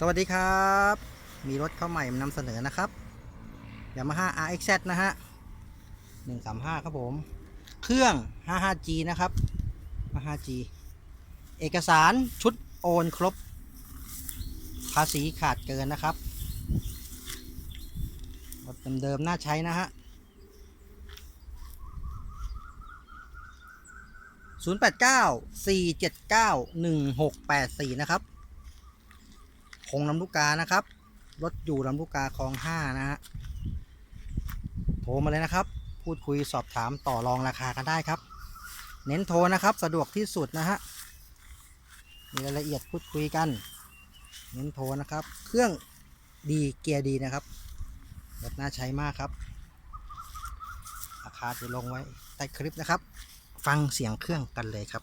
สวัสดีครับ มีรถเข้าใหม่นำเสนอนะครับ Yamaha RXZ นะฮะ 135 ครับผม เครื่อง 55G นะครับ 55G เอกสารชุดโอนครบ ภาษีขาดเกินนะครับ รถเดิมๆน่าใช้นะฮะ 089 479 1684 นะครับ คงลำลูกกานะครับ รถอยู่ลำลูกกาคลองห้านะฮะ โทรมาเลยนะครับ พูดคุยสอบถามต่อรองราคากันได้ครับ เน้นโทรนะครับ สะดวกที่สุดนะฮะ มีรายละเอียดพูดคุยกัน เน้นโทรนะครับ เครื่องดีเกียร์ดีนะครับรถน่าใช้มากครับ ราคาจะลงไว้ใต้คลิปนะครับ ฟังเสียงเครื่องกันเลยครับ